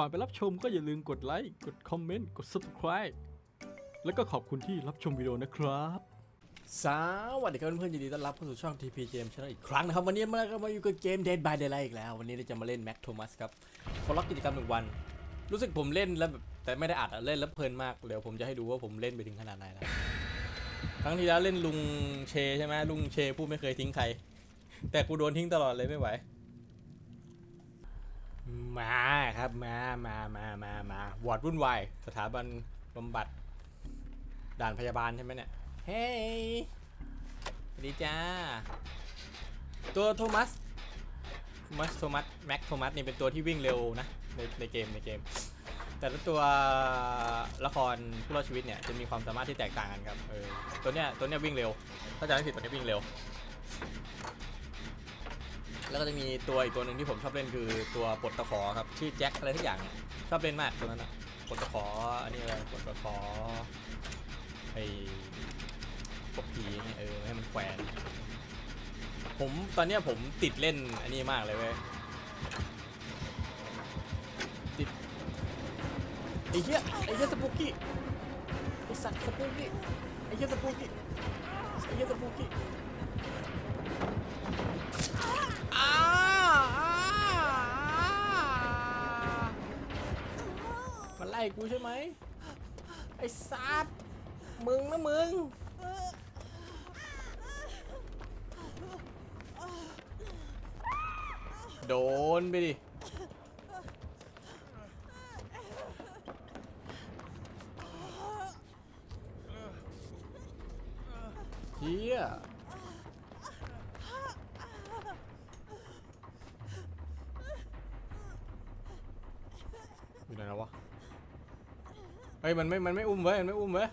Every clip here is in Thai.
ก่อนไปรับชมก็อย่าลืมกดไลค์กดคอมเมนต์กด subscribe แล้วก็ขอบคุณที่รับชมวิดีโอนะครับ สวัสดีครับเพื่อนๆยินดีต้อนรับเข้าสู่ช่อง TP Game Channel อีกครั้งนะครับ วันนี้มาก็มาอยู่กับเกม Dead by Daylight อีกแล้ว วันนี้เราจะมาเล่น Mac Thomas ครับเขาล็อกกิจกรรมหนึ่งวัน รู้สึกผมเล่นแล้วแบบแต่ไม่ได้อัดอะเล่นแล้วเพลินมาก เดี๋ยวผมจะให้ดูว่าผมเล่นไปถึงขนาดไหนแล้วครั้งที่แล้วเล่นลุงเชใช่ไหมลุงเชผู้ไม่เคยทิ้งใคร แต่กูโดนทิ้งตลอดเลยไม่ไหว มาครับมามามามา มาวอร์ดวุ่นวายสถาบันบำบัด ด่านพยาบาลใช่ไหมเนี่ย เฮ้ยสวัสดีจ้า ตัวโทมัสโทมัสโทมัสแม็กโทมัสนี่เป็นตัวที่วิ่งเร็วนะ ในในเกมในเกม แต่ละตัวละครผู้รอดชีวิตเนี่ยจะมีความสามารถที่แตกต่างกันครับเออตัวเนี้ยตัวเนี้ยวิ่งเร็ว ถ้าจำไม่ผิดตัวเนี้ยวิ่งเร็ว แล้วก็จะมีตัวอีกตัวหนึ่งที่ผมชอบเล่นคือตัวปลดตะขอครับชื่อแจ็คอะไรทุกอย่างเนี่ยชอบเล่นมากตัวนั้นอะปลดตะขออันนี้อะไรปลดตะขอไอ้พวกผีเนี่ยเออให้มันแขวนผมตอนเนี้ยผมติดเล่นอันนี้มากเลยเว้ยติดไอ้เหี้ยไอ้เหี้ยสปุกกี้ไอ้สัตว์สปุกกี้ไอ้เหี้ยสปุกกี้ไอ้เหี้ยสปุกี้ ล่กูใช่ไหมไอ้ซัดมึงนะมึงโดนไปดิ มันไม่ มันไม่อุ้มเว้ย มันไม่อุ้มเว้ย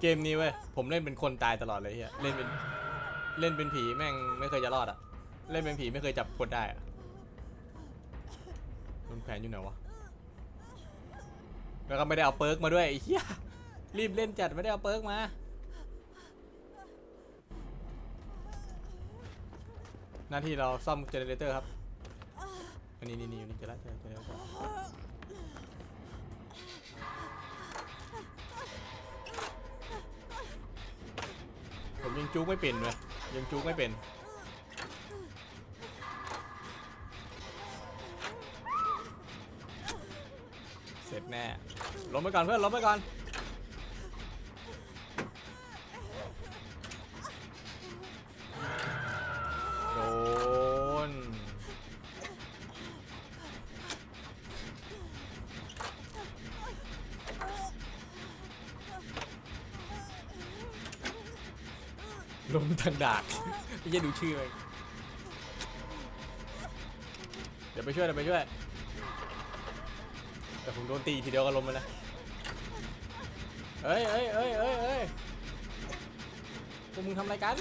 เกมนี้เว้ย ผมเล่นเป็นคนตายตลอดเลยเฮียเล่นเป็น เล่นเป็นผีแม่งไม่เคยจะรอดอะเล่นเป็นผีไม่เคยจับคนได้อะโดนแขวนอยู่ไหนวะ แล้วก็ไม่ได้เอาเปิร์กมาด้วยไอ้เหี้ย รีบเล่นจัดไม่ได้เอาเปิร์กมา หน้าที่เราซ่อมเจเนเรเตอร์ครับ อันนี้นี่นี่นี่จะละจอเจอเจอเจอผมยังจุกไม่เป็นเลยยังจุกไม่เป็นเสร็จแน่ล้มไปก่อนเพื่อนล้มไปก่อนโด ทางดาบไม่ใช่ดูชื่อเลยเดี๋ยวไปช่วยเดี๋ยวไปช่วย แต่ผมโดนตีทีเดียวก็ล้มไปแล้วเอ้ยเอ้ยเอ้ยเอ้ยเอ้ยพวกมึงทำอะไรกัน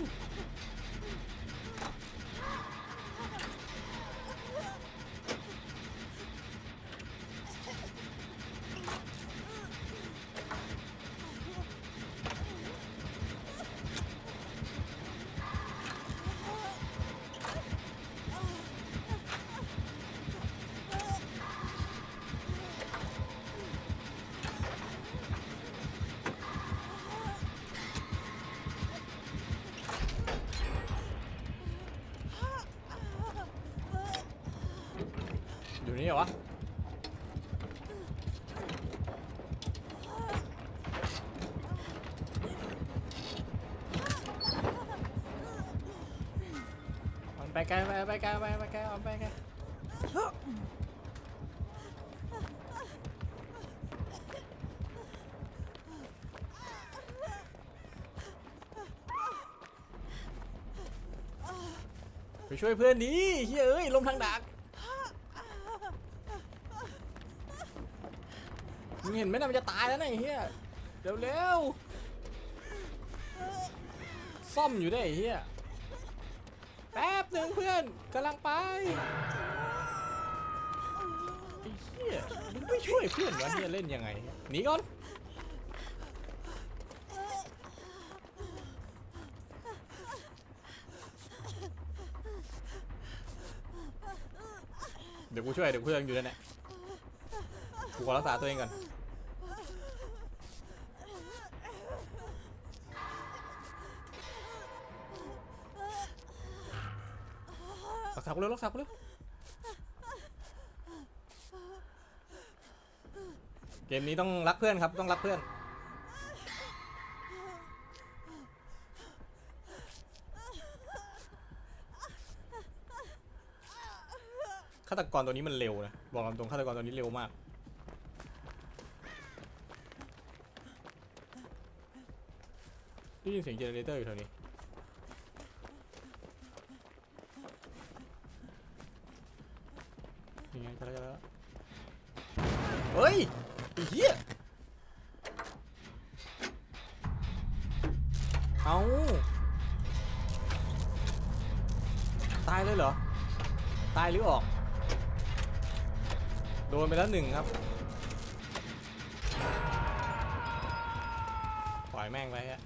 อยู่นี่เหรอวะมันไปไกลไปไปไกลไปไปไกลมันไปไกลไปช่วยเพื่อนหนี้เฮ้ยเอ้ยลมทางดัก มึงเห็นไหมนะมันจะตายแล้วนะไอ้เหี้ยเร็วเร็วๆซ่อมอยู่ได้ไอ้เหี้ยแป๊บหนึ่งเพื่อนกำลังไปไอ้เหี้ยมึงไม่ช่วยเพื่อนวะเนี่ยเล่นยังไงหนีก่อนเดี๋ยวกูช่วยเดี๋ยวกูช่วยอยู่นั่นแหละกูขอรักษาตัวเองก่อน กูเร็วรักษากูเร็วเกมนี้ต้องรักเพื่อนครับต้องรักเพื่อนฆาตกรตัวนี้มันเร็วนะบอกตามตรงฆาตกรตัวนี้เร็วมากได้ยินเสียงเจเนเรเตอร์อยู่แถวนี้ โดนไปแล้วหนึ่งครับ ปล่อยแม่งไปฮะ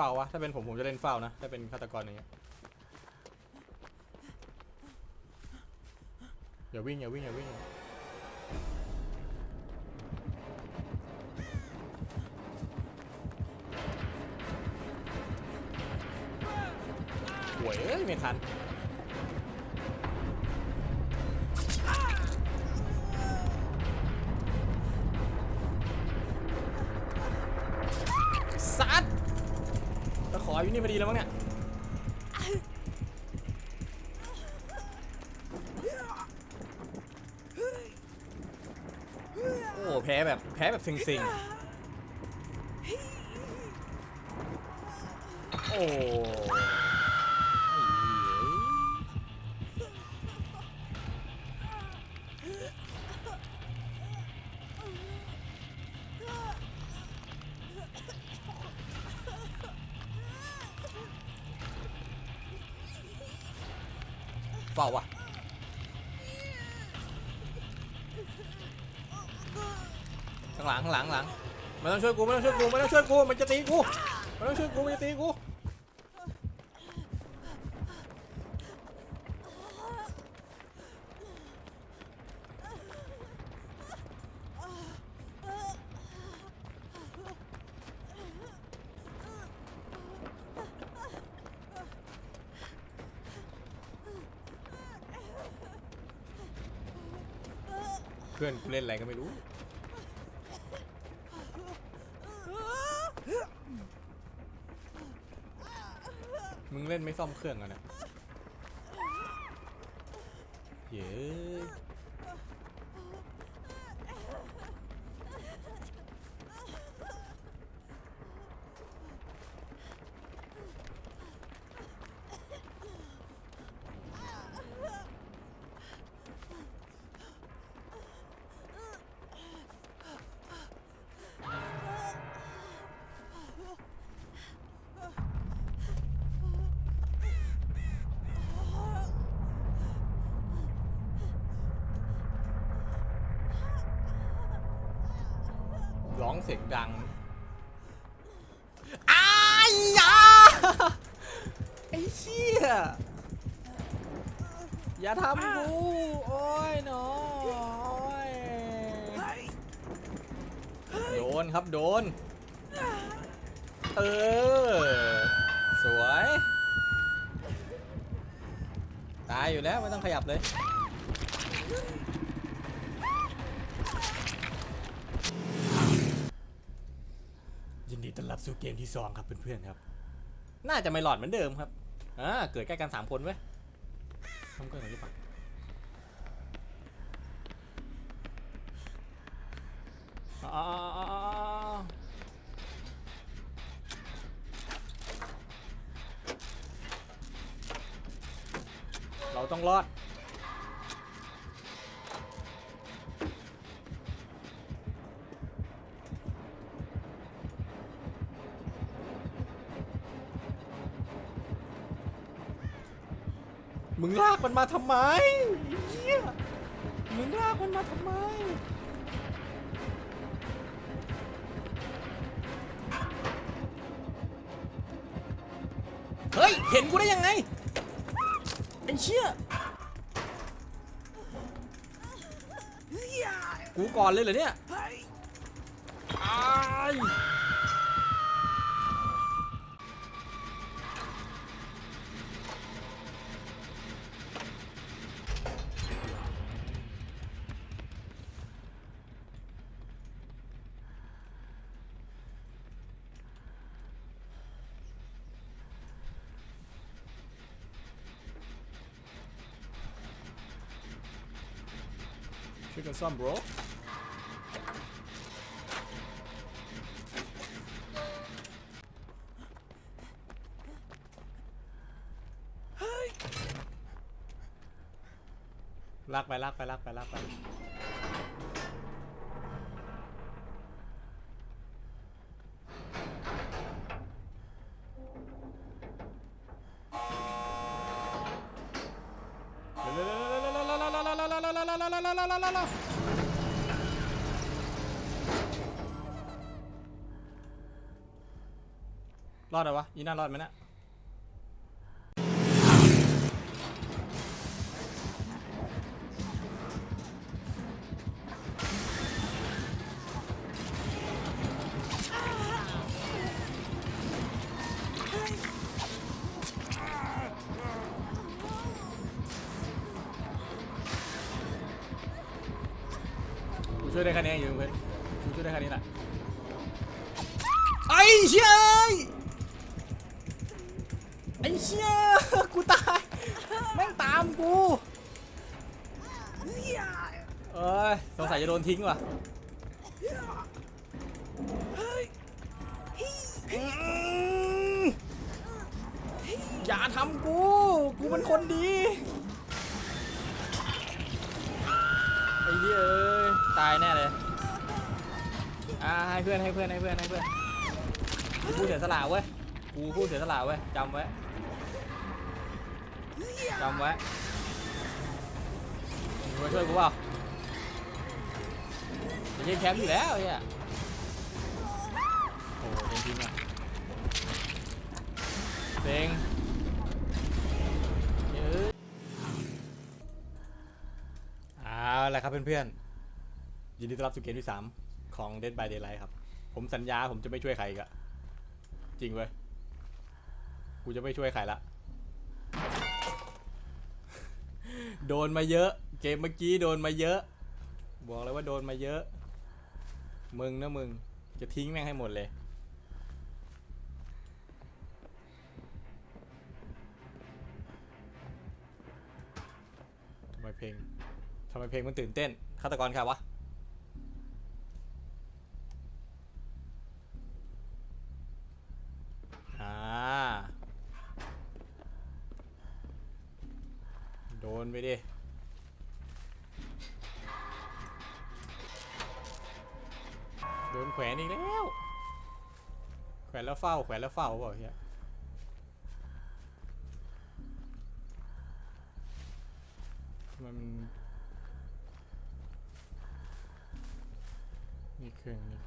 ฝ้าวะ ถ้าเป็นผมผมจะเล่นเฝ้านะ ถ้าเป็นฆาตกรอย่างเงี้ยอย่าวิ่งอย่าวิ่งอย่าวิ่งหวยเอ้ยไม่ทัน ออยู่นี่พอดีแล้วมั้งเนี่ยโอ้แพ้แบบแพ้แบบซิงๆโอ้ เฝ้าวะข้างหลังข้างหลังข้างหลังไม่ต้องช่วยกูไม่ต้องช่วยกูไม่ต้องช่วยกูมันจะตีกูไม่ต้องช่วยกูมันจะตีกู พื่อนกูเล่นอะไรก็ไม่รู้มึงเล่นไม่ซ่อมเครื่องอะนะเย้ องเสียงดังอ้ายยาไอ้เชี่ยอย่าทำกูโอ้ยหนอโอ้ยโดนครับโดน เออ สวย ตายอยู่แล้ว ไม่ต้องขยับเลยยิ เกมที่สองครับเพื่อนๆครับ น่าจะไม่หลอดเหมือนเดิมครับอ่าเกิดใกล้กันสามคนเว้ยทำเกินหรือเปล่าอ๋อเราต้องรอด งลากมันมาทำไมเหี้ยมึงลากมันมาทำไม เฮ้ย เห็นกูได้ยังไงไอ้เชี่ยกูก่อนเลยเหรอเนี่ยอ้าย ช่วยกันซ่อม bro ลากไปลากไปลากไปลากไป รอดเหรอวะยีน่ารอดไหมนะ ไอ้เชี่ยกูตายแม่งตามกูเอ้ยสงสัยจะโดนทิ้งว่ะอืมอย่าทำกู กูเป็นคนดี ไอ้เหี้ยเอ้ยตายแน่เลย อ่าให้เพื่อนให้เพื่อนให้เพื่อนให้เพื่อน กูพูดเสียสละเว้ย กูพูดเสียสละเว้ยจำไว้ จำไว้มาช่วยกูเปล่าจะยิงแชมป์อยู่แล้วเหี้ยโอ้โหเต็มทีมอะเซ็งเยอะเอาละครับเพื่อนๆ ยินดีต้อนรับสู่เกมที่ 3 ของ Dead by Daylight ครับ ผมสัญญาผมจะไม่ช่วยใครอีกอะจริงเว้ย กูจะไม่ช่วยใครละ โดนมาเยอะ เกมเมื่อกี้โดนมาเยอะ บอกเลยว่าโดนมาเยอะ มึงนะมึง จะทิ้งแม่งให้หมดเลย ทำไมเพลง ทำไมเพลงมันตื่นเต้นฆาตกรใครวะ นไปดิโดนแขวนอีกแล้ว แขวนแล้วเฝ้า แขวนแล้วเฝ้าเปล่าเฮียมมันนี่เครื่องนี่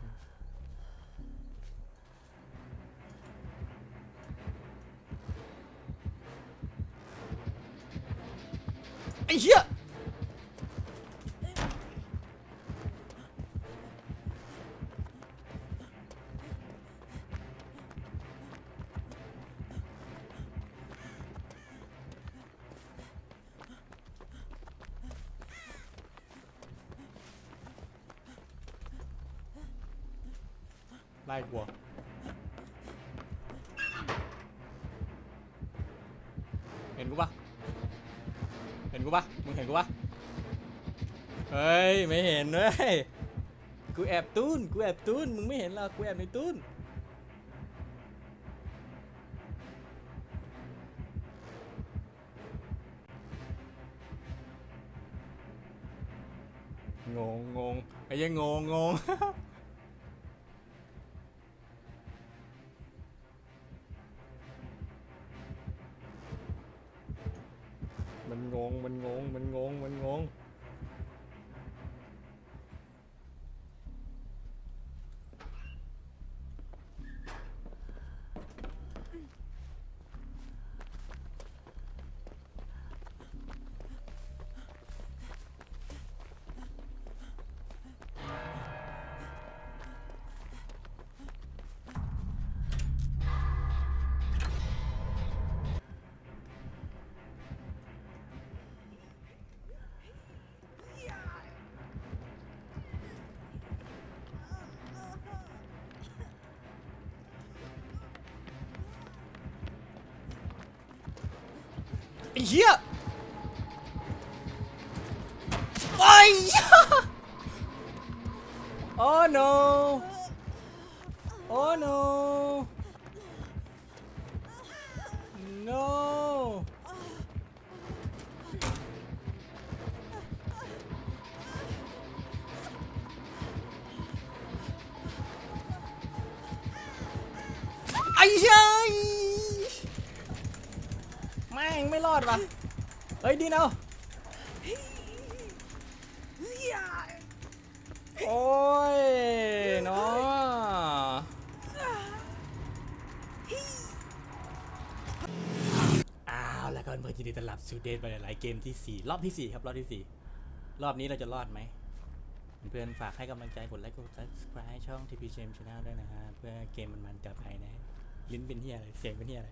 ไล่กลัวเห็นกูปะเห็นกูปะมึงเห็นกูปะเฮ้ย ไม่เห็นเว้ย กูแอบตุ้นกูแอบตุ้นมึงไม่เห็นหรอกกูแอบในตุ้นงงงงไอ้ยังงงงง ไอ้เหี้ยโอ้ยโอ้ no โอ้ no no ม่งไม่รอดว่ะเฮ้ยดีเนาโอ้ยเนาะอ้าวแล้วก็เพื่อนยินดีต้อนรับสู่เดทไปหลายเกมทีสี่4รอบที่4ครับรอบที่4รอบนี้เราจะรอดไหมเพื่อนฝากให้กำลังใจกดไลค์กด subscribe ช่อง TPGM Channel ด้วยนะฮะเพื่อเกมมันๆกลับไปนะ ลิ้นเป็นเฮียอะไร เสียงเป็นเฮียอะไร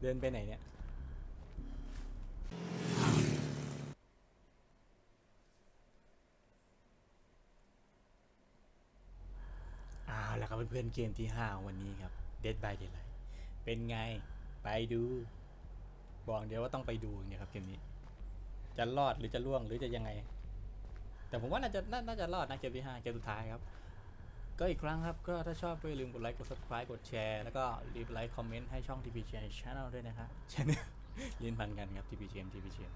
เดินไปไหนเนี่ยเอาแล้วครับเพื่อนๆเกมที่5ของวันนี้ครับ Dead by Daylight เป็นไง ไปดู บอกเดี๋ยวว่าต้องไปดูเนี่ยครับเกมนี้ จะรอดหรือจะล่วงหรือจะยังไง แต่ผมว่าน่าจะนาน่าจะรอดนะเกมที่5เกมสุดท้ายครับ ก็อีกครั้งครับ ก็ถ้าชอบก็อย่าลืมกดไลค์กด subscribe กดแชร์แล้วก็รีบไลค์คอมเมนต์ให้ช่อง TPG Channel ด้วยนะครับ Channel ยืนพันกันครับ TPGM TPGM